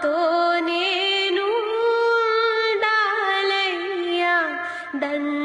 నాతో నేను దండ